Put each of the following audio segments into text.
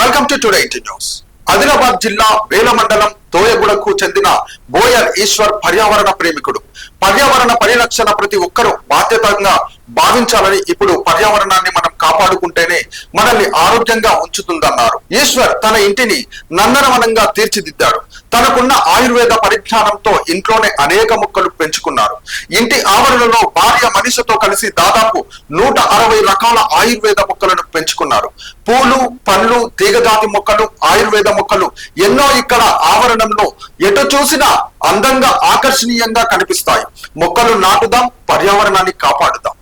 Welcome to today news Adilabad జిల్లా వేల మండలం తోయగూడకు చెందిన బోయర్ ఈశ్వర్ పర్యావరణ ప్రేమికుడు. పర్యావరణ పరిరక్షణ ప్రతి ఒక్కరూ బాధ్యతగా భావించాలని ఇప్పుడు పర్యావరణాన్ని మనం కాపాడుకుంటేనే మనల్ని ఆరోగ్యంగా ఉంచుతుందన్నారు. ఈశ్వర్ తన ఇంటిని నందనవనంగా తీర్చిదిద్దాడు. తనకున్న ఆయుర్వేద పరిజ్ఞానంతో ఇంట్లోనే అనేక మొక్కలు పెంచుకున్నారు. ఇంటి ఆవరణలో భార్య మనిషితో కలిసి దాదాపు నూట అరవై రకాల ఆయుర్వేద మొక్కలను పెంచుకున్నారు. పూలు పండ్లు తీగజాతి మొక్కలు ఆయుర్వేద మొక్కలు ఎన్నో ఇక్కడ ఆవరణంలో ఎటు చూసినా అందంగా ఆకర్షణీయంగా కనిపిస్తాయి. మొక్కలు నాటుదాం పర్యావరణాన్ని కాపాడుదాం.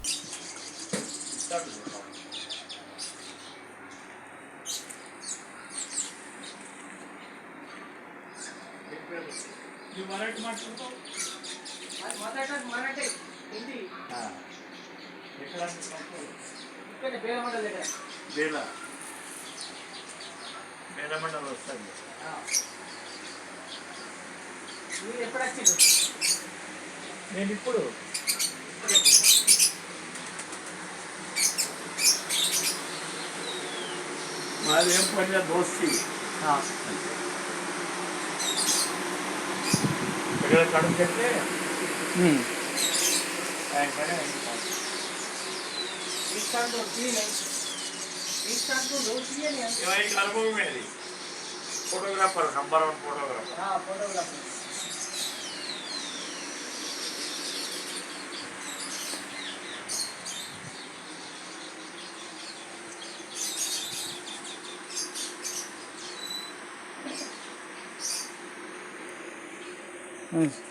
నువ్వు మరాఠీ మాట్లాడుతావు మాట్లాడటం మరాఠీ హిందీ. ఎక్కడ? అనుకుంటున్నావు? ఇక్కడ బేలమండల దగ్గర. బేల. బేలమండలం వస్తుంది. ఆ. మీరు ఎప్పుడు నేను ఇప్పుడు. మాది ఏం పని దోస్తి. वेळ काढून घेतले काय बरं आहे एक काम तो ती नाही एक काम तो रोज ती नाही तेव्हा एक अनुभव मिळाली फोटोग्राफर नंबर वन फोटोग्राफर हा फोटोग्राफर 嗯。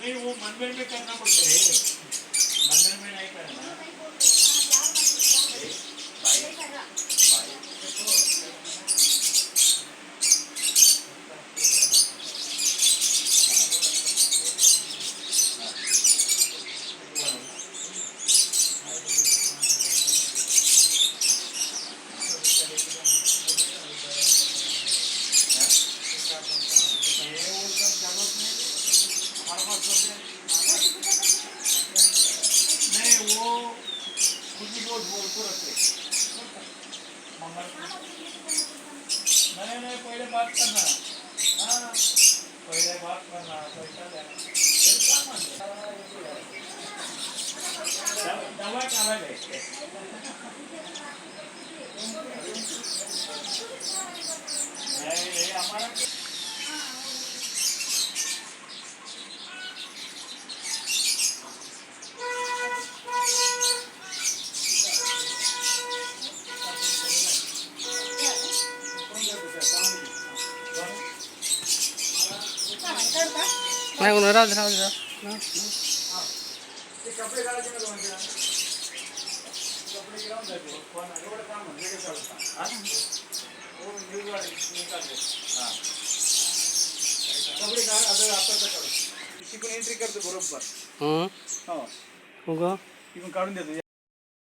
नहीं वो मंदिर में करना पड़ता है। मंदिर में नहीं करना। दिवस भरपूर असते नाही नाही पहिले बात करणार हा। पहिले बात करणार पैसा द्या दवा चालायला आम्हाला రాదు రాదు రాదు.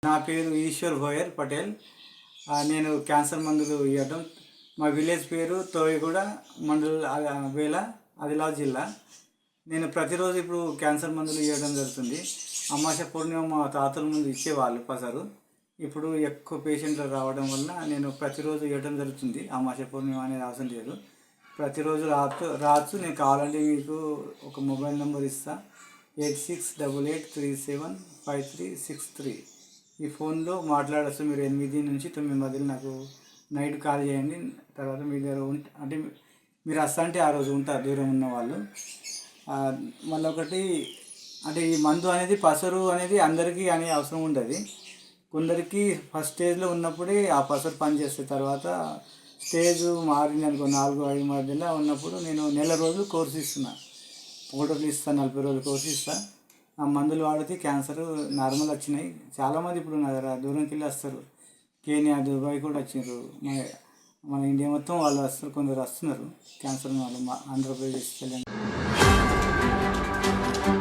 నా పేరు ఈశ్వర్ భోయర్ పటేల్. నేను క్యాన్సర్ మందులు ఇవ్వడం మా విలేజ్ పేరు తోయగూడ మండల వేళ ఆదిలాబాద్ జిల్లా. నేను ప్రతిరోజు ఇప్పుడు క్యాన్సర్ మందులు ఇవ్వడం జరుగుతుంది. అమాస పూర్ణిమ మా తాతల ముందు ఇచ్చేవాళ్ళు పసరు ఇప్పుడు ఎక్కువ పేషెంట్లు రావడం వల్ల నేను ప్రతిరోజు ఇవ్వడం జరుగుతుంది. అమాశ పూర్ణిమ అనేది అవసరం లేదు. ప్రతిరోజు రాత్రు రాత్రు నేను కావాలంటే మీకు ఒక మొబైల్ నెంబర్ ఇస్తా. Eight six double eight three seven five three six three. ఈ ఫోన్లో మాట్లాడచ్చు మీరు ఎనిమిది నుంచి తొమ్మిది మధ్యలో నాకు నైట్ కాల్ చేయండి. తర్వాత మీ దగ్గర ఉంటే అంటే మీరు వస్తా అంటే ఆ రోజు ఉంటారు దూరం ఉన్న వాళ్ళు. మళ్ళీ ఒకటి అంటే ఈ మందు అనేది పసరు అనేది అందరికీ అనే అవసరం ఉండదు. కొందరికి ఫస్ట్ స్టేజ్లో ఉన్నప్పుడే ఆ పసరు పనిచేస్తే తర్వాత స్టేజ్ మారింది అనుకో నాలుగు ఐదు మధ్యలో ఉన్నప్పుడు నేను నెల రోజులు కోర్సు ఇస్తున్నా. ఫోటోలు ఇస్తాను నలభై రోజులు కోర్సు ఇస్తాను ఆ మందులు వాడితే క్యాన్సర్ నార్మల్ వచ్చినాయి. చాలామంది ఇప్పుడు ఉన్నారు దూరంకి వెళ్ళి వస్తారు. కేనియా దుబాయ్ కూడా వచ్చినారు మన మన ఇండియా మొత్తం వాళ్ళు వస్తారు కొందరు వస్తున్నారు. క్యాన్సర్ వాళ్ళు మా ఆంధ్రప్రదేశ్ తెలంగాణ thank you